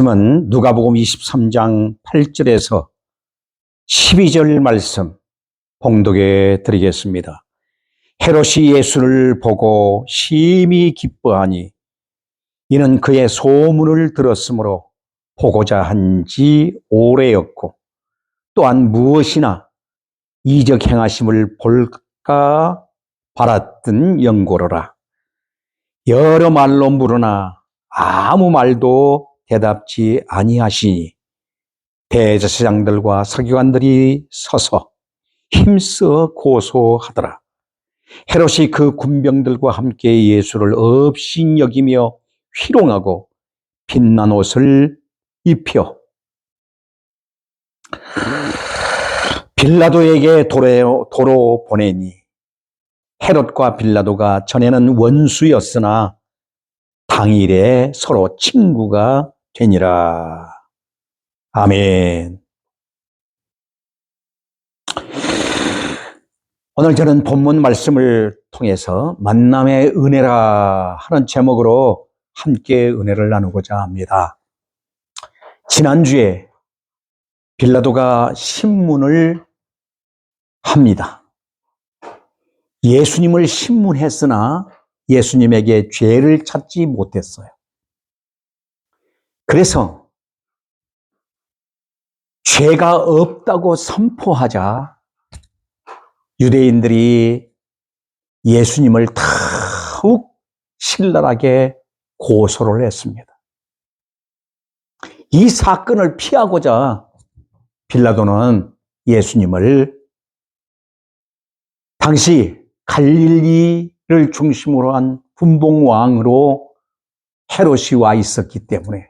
말씀은 누가복음 23장 8절에서 12절 말씀 봉독해 드리겠습니다. 헤롯이 예수를 보고 심히 기뻐하니 이는 그의 소문을 들었으므로 보고자 한 지 오래였고 또한 무엇이나 이적 행하심을 볼까 바랐던 연고로라. 여러 말로 물으나 아무 말도 대답지 아니하시니 대제사장들과 서기관들이 서서 힘써 고소하더라. 헤롯이 그 군병들과 함께 예수를 없인 여기며 희롱하고 빛난 옷을 입혀 빌라도에게 도로, 도로 보내니 헤롯과 빌라도가 전에는 원수였으나 당일에 서로 친구가 되니라. 아멘. 오늘 저는 본문 말씀을 통해서 만남의 은혜라 하는 제목으로 함께 은혜를 나누고자 합니다. 지난주에 빌라도가 신문을 합니다. 예수님을 신문했으나 예수님에게 죄를 찾지 못했어요. 그래서 죄가 없다고 선포하자 유대인들이 예수님을 더욱 신랄하게 고소를 했습니다. 이 사건을 피하고자 빌라도는 예수님을 당시 갈릴리를 중심으로 한 분봉왕으로 헤롯이 와 있었기 때문에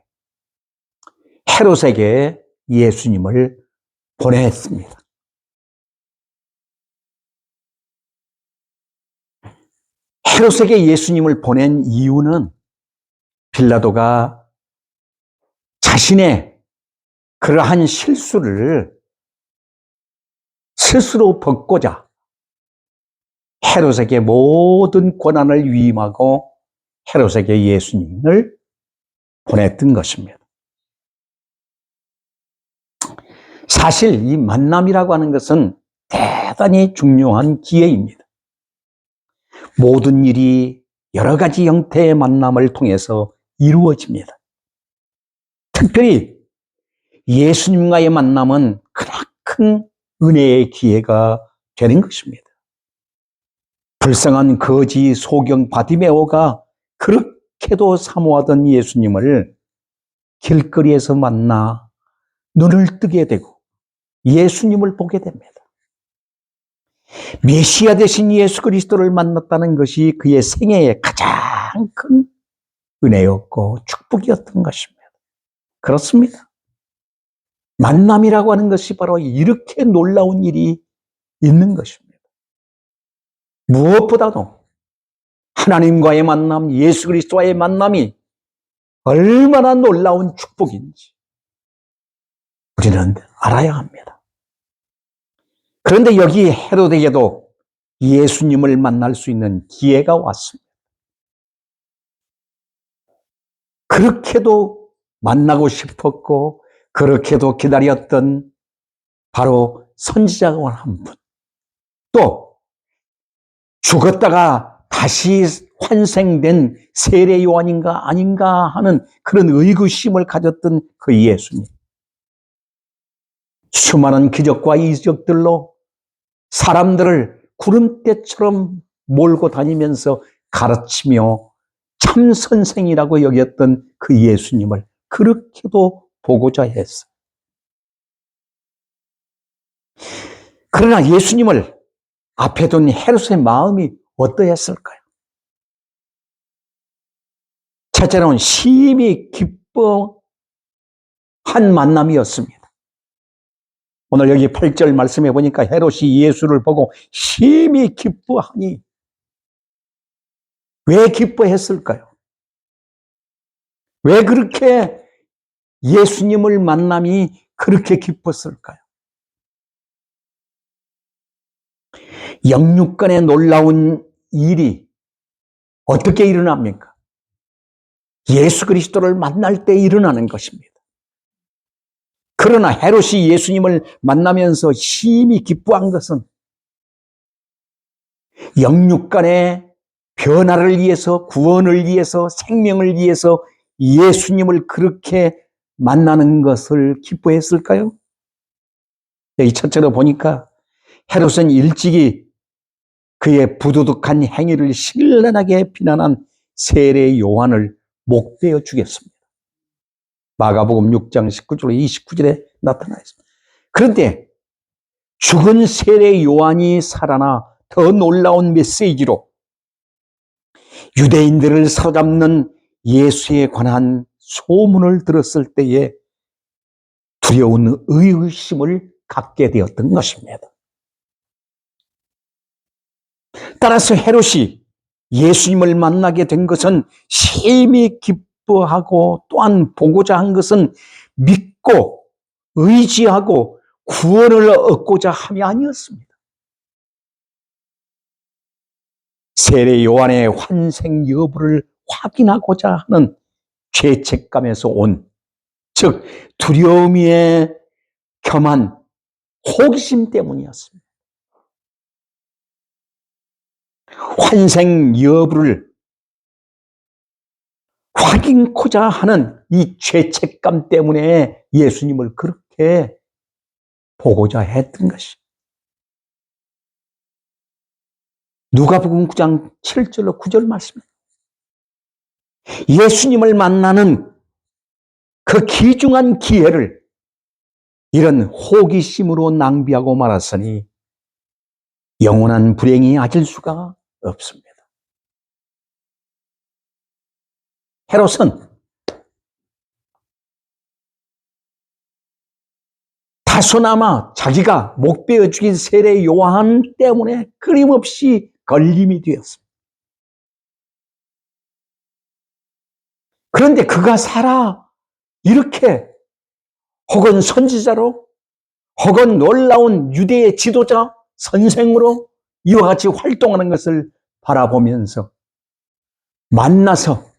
헤롯에게 예수님을 보냈습니다. 헤롯에게 예수님을 보낸 이유는 빌라도가 자신의 그러한 실수를 스스로 벗고자 헤롯에게 모든 권한을 위임하고 헤롯에게 예수님을 보냈던 것입니다. 사실 이 만남이라고 하는 것은 대단히 중요한 기회입니다. 모든 일이 여러 가지 형태의 만남을 통해서 이루어집니다. 특별히 예수님과의 만남은 크나큰 은혜의 기회가 되는 것입니다. 불쌍한 거지 소경 바디메오가 그렇게도 사모하던 예수님을 길거리에서 만나 눈을 뜨게 되고 예수님을 보게 됩니다. 메시아 대신 예수 그리스도를 만났다는 것이 그의 생애의 가장 큰 은혜였고 축복이었던 것입니다. 그렇습니다. 만남이라고 하는 것이 바로 이렇게 놀라운 일이 있는 것입니다. 무엇보다도 하나님과의 만남, 예수 그리스도와의 만남이 얼마나 놀라운 축복인지 우리는 알아야 합니다. 그런데 여기 헤로데에게도 예수님을 만날 수 있는 기회가 왔습니다. 그렇게도 만나고 싶었고 그렇게도 기다렸던 바로 선지자가 한 분. 또 죽었다가 다시 환생된 세례 요한인가 아닌가 하는 그런 의구심을 가졌던 그 예수님. 수많은 기적과 이적들로 사람들을 구름대처럼 몰고 다니면서 가르치며 참 선생이라고 여겼던 그 예수님을 그렇게도 보고자 했어. 그러나 예수님을 앞에 둔 헤롯의 마음이 어떠했을까요? 첫째로는 심히 기뻐한 만남이었습니다. 오늘 여기 8절 말씀해 보니까 헤롯이 예수를 보고 심히 기뻐하니 왜 기뻐했을까요? 왜 그렇게 예수님을 만남이 그렇게 기뻤을까요? 영육간의 놀라운 일이 어떻게 일어납니까? 예수 그리스도를 만날 때 일어나는 것입니다. 그러나 헤롯이 예수님을 만나면서 심히 기뻐한 것은 영육간의 변화를 위해서, 구원을 위해서, 생명을 위해서 예수님을 그렇게 만나는 것을 기뻐했을까요? 여기 첫째로 보니까 헤롯은 일찍이 그의 부도덕한 행위를 신랄하게 비난한 세례 요한을 목베어 주겠습니다. 마가복음 6장 19절 29절에 나타나 있습니다. 그런데 죽은 세례 요한이 살아나 더 놀라운 메시지로 유대인들을 사로잡는 예수에 관한 소문을 들었을 때에 두려운 의심을 갖게 되었던 것입니다. 따라서 헤롯이 예수님을 만나게 된 것은 심히 기뻐 하고 또한 보고자 한 것은 믿고 의지하고 구원을 얻고자 함이 아니었습니다. 세례 요한의 환생 여부를 확인하고자 하는 죄책감에서 온, 즉, 두려움에 겸한 호기심 때문이었습니다. 환생 여부를 확인코자 하는 이 죄책감 때문에 예수님을 그렇게 보고자 했던 것이. 누가복음 9장 7절로 9절 말씀입니다. 예수님을 만나는 그 귀중한 기회를 이런 호기심으로 낭비하고 말았으니 영원한 불행이 아질 수가 없습니다. 헤롯은 다소나마 자기가 목베어 죽인 세례 요한 때문에 끊임없이 걸림이 되었습니다. 그런데 그가 살아 이렇게 혹은 선지자로 혹은 놀라운 유대의 지도자 선생으로 이와 같이 활동하는 것을 바라보면서 만나서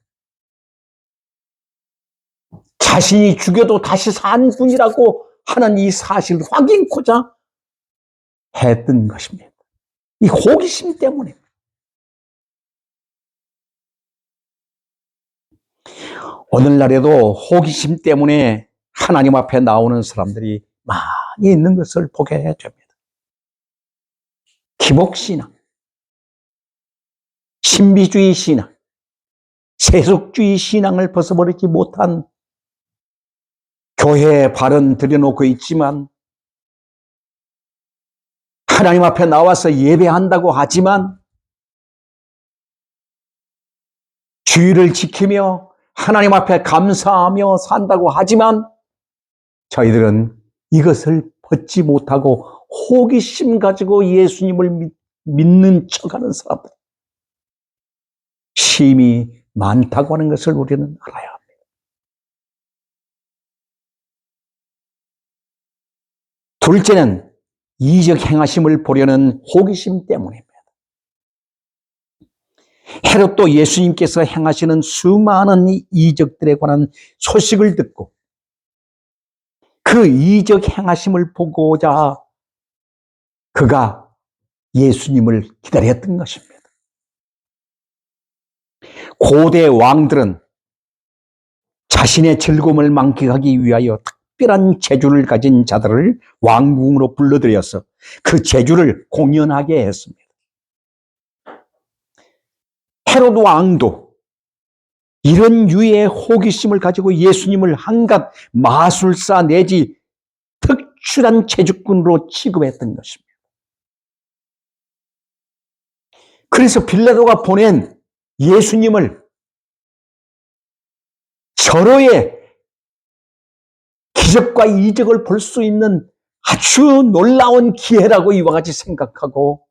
자신이 죽여도 다시 산 분이라고 하는 이 사실을 확인코자 했던 것입니다. 이 호기심 때문에. 오늘날에도 호기심 때문에 하나님 앞에 나오는 사람들이 많이 있는 것을 보게 됩니다. 기복신앙, 신비주의 신앙, 세속주의 신앙을 벗어버리지 못한 교회에 발은 들여놓고 있지만 하나님 앞에 나와서 예배한다고 하지만 주의를 지키며 하나님 앞에 감사하며 산다고 하지만 저희들은 이것을 벗지 못하고 호기심 가지고 예수님을 믿는 척하는 사람들. 심이 많다고 하는 것을 우리는 알아야 합니다. 둘째는 이적 행하심을 보려는 호기심 때문입니다. 헤롯도 예수님께서 행하시는 수많은 이적들에 관한 소식을 듣고 그 이적 행하심을 보고자 그가 예수님을 기다렸던 것입니다. 고대 왕들은 자신의 즐거움을 만끽하기 위하여 특별한 재주를 가진 자들을 왕궁으로 불러들여서 그 재주를 공연하게 했습니다. 헤로드 왕도 이런 유의 호기심을 가지고 예수님을 한갓 마술사 내지 특출한 재주꾼으로 취급했던 것입니다. 그래서 빌라도가 보낸 예수님을 절호의 기적과 이적을 볼 수 있는 아주 놀라운 기회라고 이와 같이 생각하고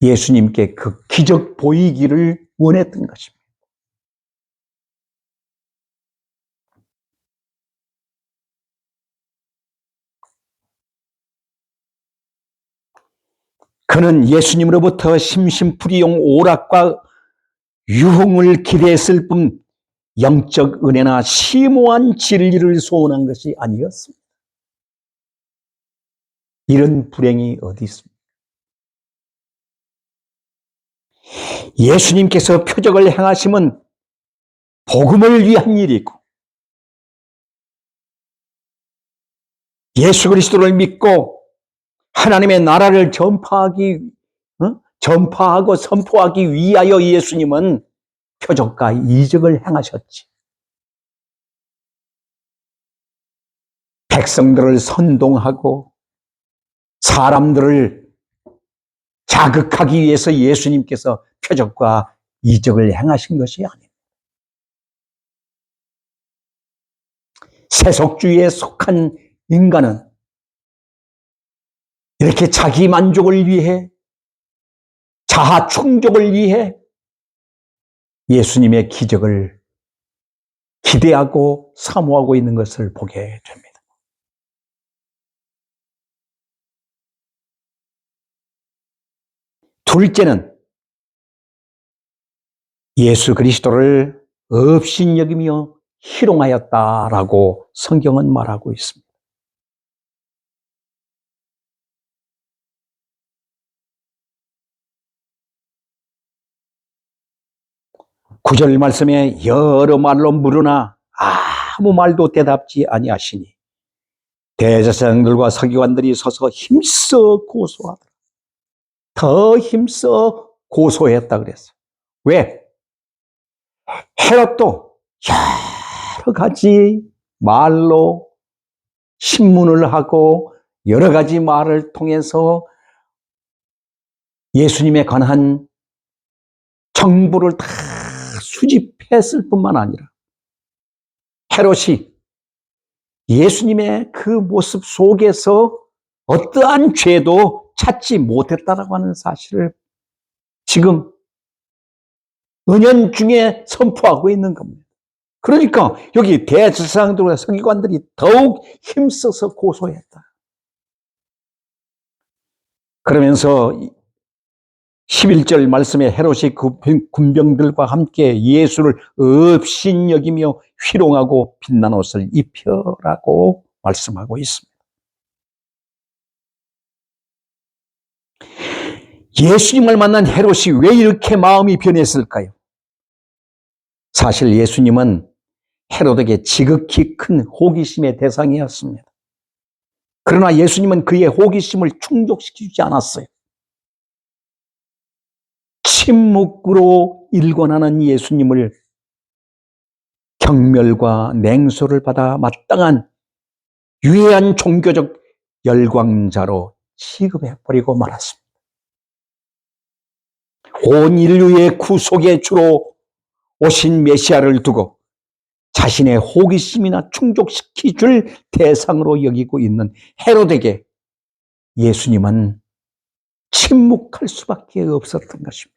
예수님께 그 기적 보이기를 원했던 것입니다. 그는 예수님으로부터 심심풀이용 오락과 유흥을 기대했을 뿐 영적 은혜나 심오한 진리를 소원한 것이 아니었습니다. 이런 불행이 어디 있습니까? 예수님께서 표적을 행하심은 복음을 위한 일이고 예수 그리스도를 믿고 하나님의 나라를 전파하기 어? 전파하고 선포하기 위하여 예수님은 표적과 이적을 행하셨지. 백성들을 선동하고 사람들을 자극하기 위해서 예수님께서 표적과 이적을 행하신 것이 아닙니다. 세속주의에 속한 인간은 이렇게 자기 만족을 위해 자아 충족을 위해 예수님의 기적을 기대하고 사모하고 있는 것을 보게 됩니다. 둘째는 예수 그리스도를 업신여기며 희롱하였다라고 성경은 말하고 있습니다. 구절 말씀에 여러 말로 물으나 아무 말도 대답지 아니하시니 대제사장들과 서기관들이 서서 힘써 고소하더라. 더 힘써 고소했다 그랬어. 왜? 헤롯도 여러 가지 말로 신문을 하고 여러 가지 말을 통해서 예수님에 관한 정보를 다 수집했을 뿐만 아니라 헤롯이 예수님의 그 모습 속에서 어떠한 죄도 찾지 못했다라고 하는 사실을 지금 은연 중에 선포하고 있는 겁니다. 그러니까 여기 대제사장들과 서기관들이 더욱 힘써서 고소했다. 그러면서 11절 말씀에 헤롯이 그 군병들과 함께 예수를 업신 여기며 희롱하고 빛난 옷을 입혀라고 말씀하고 있습니다. 예수님을 만난 헤롯이 왜 이렇게 마음이 변했을까요? 사실 예수님은 헤롯에게 지극히 큰 호기심의 대상이었습니다. 그러나 예수님은 그의 호기심을 충족시키지 않았어요. 침묵으로 일관하는 예수님을 경멸과 냉소를 받아 마땅한 유해한 종교적 열광자로 취급해버리고 말았습니다. 온 인류의 구속의 주로 오신 메시아를 두고 자신의 호기심이나 충족시키 줄 대상으로 여기고 있는 헤롯에게 예수님은 침묵할 수밖에 없었던 것입니다.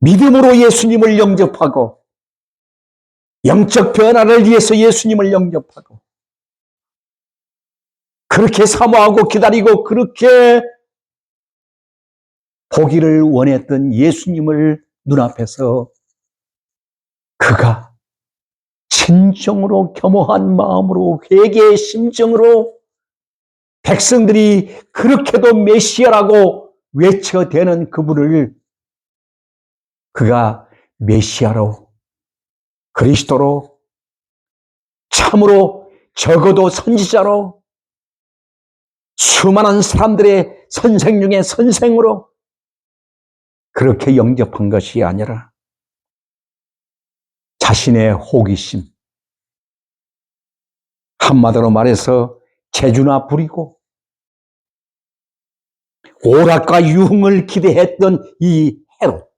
믿음으로 예수님을 영접하고 영적 변화를 위해서 예수님을 영접하고 그렇게 사모하고 기다리고 그렇게 보기를 원했던 예수님을 눈앞에서 그가 진정으로 겸허한 마음으로 회개의 심정으로 백성들이 그렇게도 메시아라고 외쳐대는 그분을 그가 메시아로 그리스도로 참으로 적어도 선지자로 수많은 사람들의 선생 중에 선생으로 그렇게 영접한 것이 아니라 자신의 호기심 한마디로 말해서 재주나 부리고 오락과 유흥을 기대했던 이 헤롯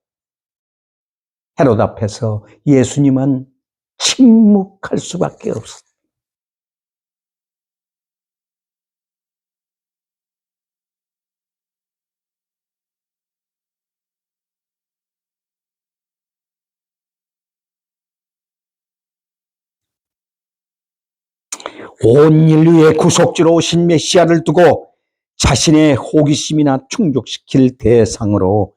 헤롯 앞에서 예수님은 침묵할 수밖에 없었다. 온 인류의 구속주로 오신 메시아를 두고 자신의 호기심이나 충족시킬 대상으로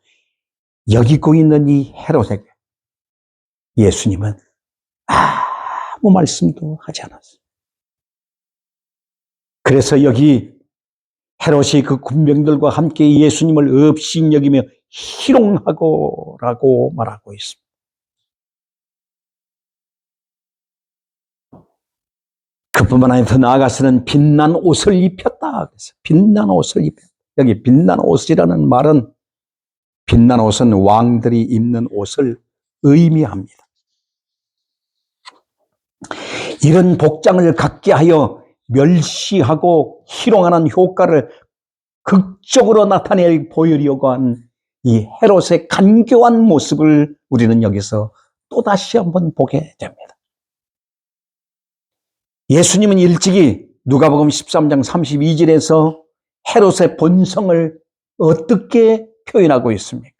여기고 있는 이 헤롯에게 예수님은 아무 말씀도 하지 않았어요. 그래서 여기 헤롯이 그 군병들과 함께 예수님을 업신여기며 희롱하고라고 말하고 있습니다. 그뿐만 아니라 더 나아가서는 빛난 옷을 입혔다. 그래서 빛난 옷을 입혔다. 여기 빛난 옷이라는 말은 빛난 옷은 왕들이 입는 옷을 의미합니다. 이런 복장을 갖게 하여 멸시하고 희롱하는 효과를 극적으로 나타내 보이려고 한 이 헤롯의 간교한 모습을 우리는 여기서 또다시 한번 보게 됩니다. 예수님은 일찍이 누가복음 13장 32절에서 헤롯의 본성을 어떻게 표현하고 있습니까?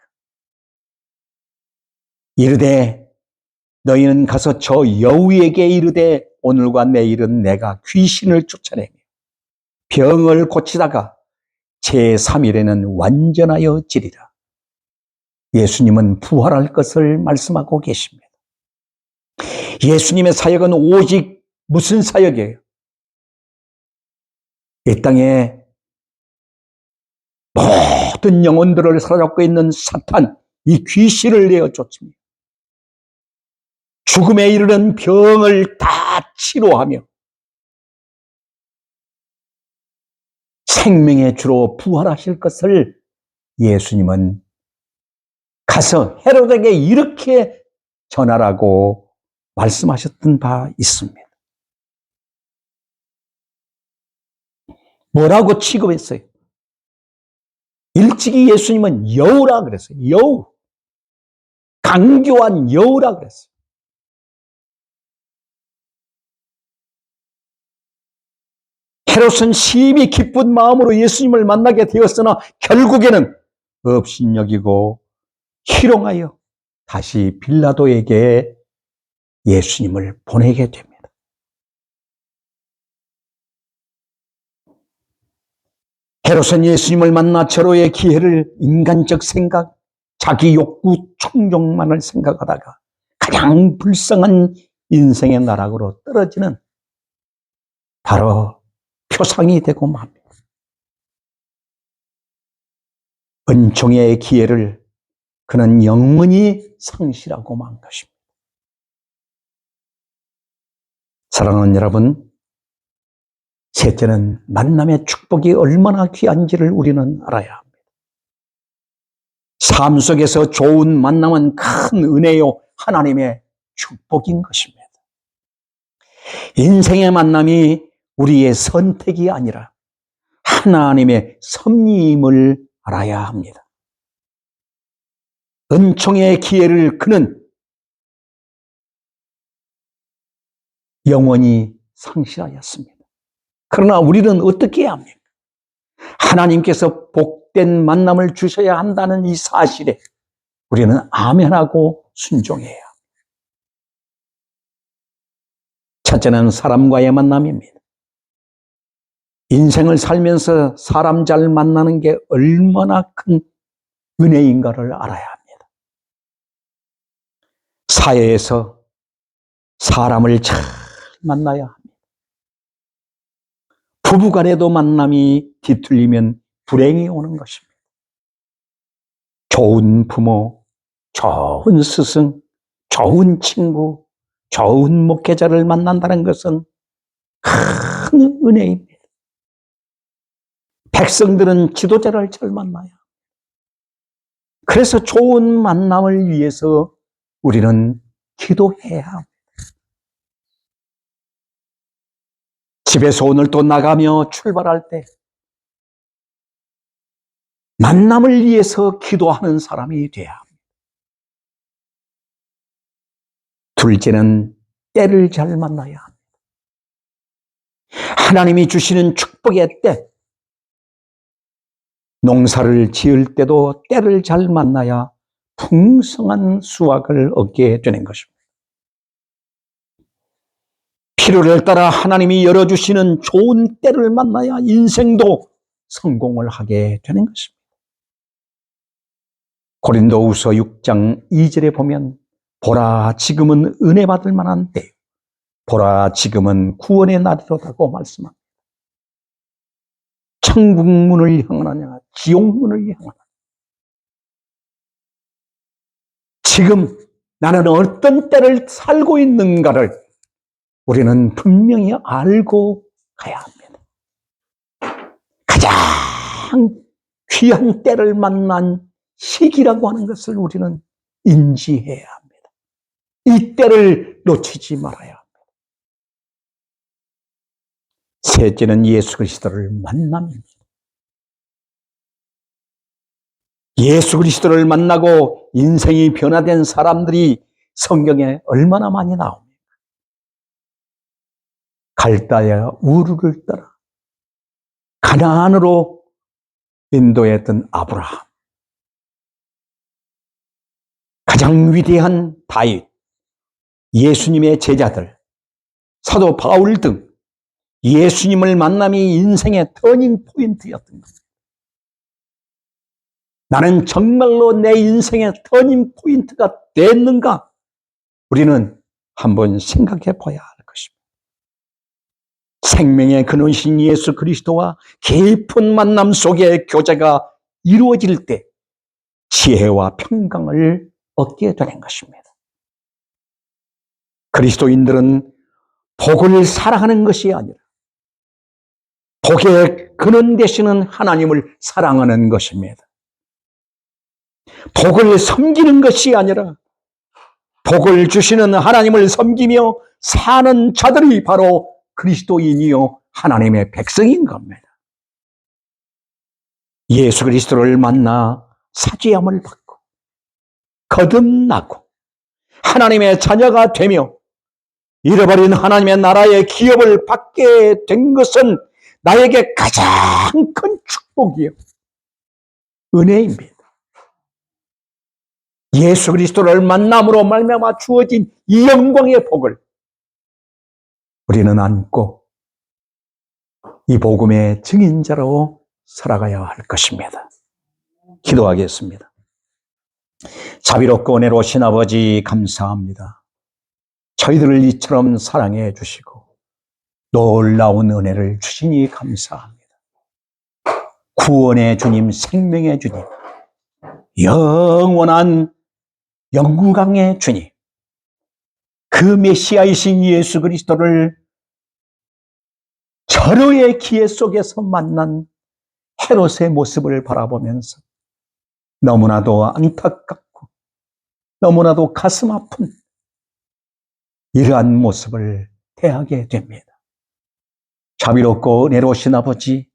이르되 너희는 가서 저 여우에게 이르되 오늘과 내일은 내가 귀신을 쫓아내며 병을 고치다가 제3일에는 완전하여 지리라. 예수님은 부활할 것을 말씀하고 계십니다. 예수님의 사역은 오직 무슨 사역이에요? 이 땅에 모든 영혼들을 사로잡고 있는 사탄, 이 귀신을 내어 쫓습니다. 죽음에 이르는 병을 다 치료하며 생명의 주로 부활하실 것을 예수님은 가서 헤롯에게 이렇게 전하라고 말씀하셨던 바 있습니다. 뭐라고 취급했어요? 일찍이 예수님은 여우라 그랬어요. 여우. 강교한 여우라 그랬어요. 헤롯은 심히 기쁜 마음으로 예수님을 만나게 되었으나 결국에는 업신여기고 희롱하여 다시 빌라도에게 예수님을 보내게 됩니다. 헤롯은 예수님을 만나 절호의 기회를 인간적 생각, 자기 욕구 충족만을 생각하다가 가장 불쌍한 인생의 나락으로 떨어지는 바로 표상이 되고 맙니다. 은총의 기회를 그는 영원히 상실하고 만 것입니다. 사랑하는 여러분, 셋째는 만남의 축복이 얼마나 귀한지를 우리는 알아야 합니다. 삶 속에서 좋은 만남은 큰 은혜요, 하나님의 축복인 것입니다. 인생의 만남이 우리의 선택이 아니라 하나님의 섭리임을 알아야 합니다. 은총의 기회를 그는 영원히 상실하였습니다. 그러나 우리는 어떻게 해야 합니까? 하나님께서 복된 만남을 주셔야 한다는 이 사실에 우리는 아멘하고 순종해야 합니다. 첫째는 사람과의 만남입니다. 인생을 살면서 사람 잘 만나는 게 얼마나 큰 은혜인가를 알아야 합니다. 사회에서 사람을 잘 만나야 합니다. 부부 간에도 만남이 뒤틀리면 불행이 오는 것입니다. 좋은 부모, 좋은 스승, 좋은 친구, 좋은 목회자를 만난다는 것은 큰 은혜입니다. 백성들은 지도자를 잘 만나요. 그래서 좋은 만남을 위해서 우리는 기도해야 합니다. 집에서 오늘 또 나가며 출발할 때 만남을 위해서 기도하는 사람이 돼야 합니다. 둘째는 때를 잘 만나야 합니다. 하나님이 주시는 축복의 때, 농사를 지을 때도 때를 잘 만나야 풍성한 수확을 얻게 되는 것입니다. 필요를 따라 하나님이 열어주시는 좋은 때를 만나야 인생도 성공을 하게 되는 것입니다. 고린도후서 6장 2절에 보면 보라 지금은 은혜 받을 만한 때 보라 지금은 구원의 날이로다고 말씀합니다. 천국 문을 향하느냐 지옥 문을 향하느냐 지금 나는 어떤 때를 살고 있는가를 우리는 분명히 알고 가야 합니다. 가장 귀한 때를 만난 시기라고 하는 것을 우리는 인지해야 합니다. 이 때를 놓치지 말아야 합니다. 셋째는 예수 그리스도를 만남입니다. 예수 그리스도를 만나고 인생이 변화된 사람들이 성경에 얼마나 많이 나옵니까? 갈다야 우르를 따라 가나안으로 인도했던 아브라함, 가장 위대한 다윗, 예수님의 제자들, 사도 바울 등 예수님을 만남이 인생의 터닝 포인트였던 겁니다. 나는 정말로 내 인생의 터닝 포인트가 됐는가? 우리는 한번 생각해 봐야 할 것입니다. 생명의 근원신 예수 그리스도와 깊은 만남 속에 교제가 이루어질 때 지혜와 평강을 얻게 되는 것입니다. 그리스도인들은 복을 사랑하는 것이 아니라 복의 근원 되시는 하나님을 사랑하는 것입니다. 복을 섬기는 것이 아니라 복을 주시는 하나님을 섬기며 사는 자들이 바로 그리스도인이요 하나님의 백성인 겁니다. 예수 그리스도를 만나 사죄함을 받고 거듭나고 하나님의 자녀가 되며 잃어버린 하나님의 나라의 기업을 받게 된 것은 나에게 가장 큰 축복이요 은혜입니다. 예수 그리스도를 만남으로 말미암아 주어진 이 영광의 복을 우리는 안고 이 복음의 증인자로 살아가야 할 것입니다. 기도하겠습니다. 자비롭고 은혜로우신 아버지 감사합니다. 저희들을 이처럼 사랑해 주시고 놀라운 은혜를 주시니 감사합니다. 구원의 주님, 생명의 주님, 영원한 영광의 주님, 그 메시아이신 예수 그리스도를 절호의 기회 속에서 만난 헤롯의 모습을 바라보면서 너무나도 안타깝고 너무나도 가슴 아픈 이러한 모습을 대하게 됩니다. 자비롭고 내로우신 아버지,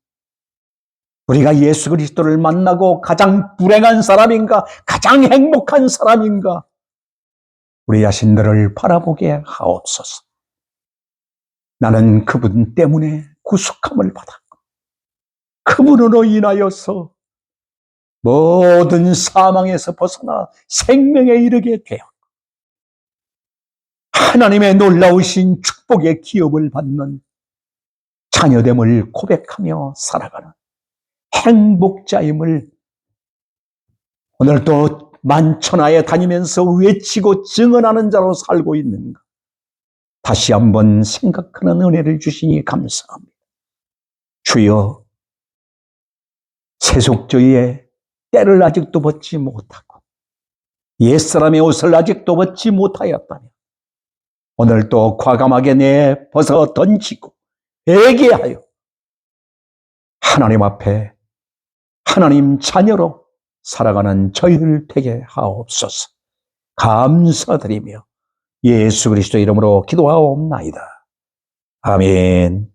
우리가 예수 그리스도를 만나고 가장 불행한 사람인가, 가장 행복한 사람인가, 우리 자신들을 바라보게 하옵소서. 나는 그분 때문에 구속함을 받았고, 그분으로 인하여서 모든 사망에서 벗어나 생명에 이르게 되었고, 하나님의 놀라우신 축복의 기업을 받는 자녀됨을 고백하며 살아가는 행복자임을 오늘도 만천하에 다니면서 외치고 증언하는 자로 살고 있는가? 다시 한번 생각하는 은혜를 주시니 감사합니다. 주여, 세속주의의 때를 아직도 벗지 못하고 옛사람의 옷을 아직도 벗지 못하였다면 오늘도 과감하게 내 벗어 던지고 회개하여 하나님 앞에 하나님 자녀로 살아가는 저희들 되게 하옵소서. 감사드리며 예수 그리스도 이름으로 기도하옵나이다. 아멘.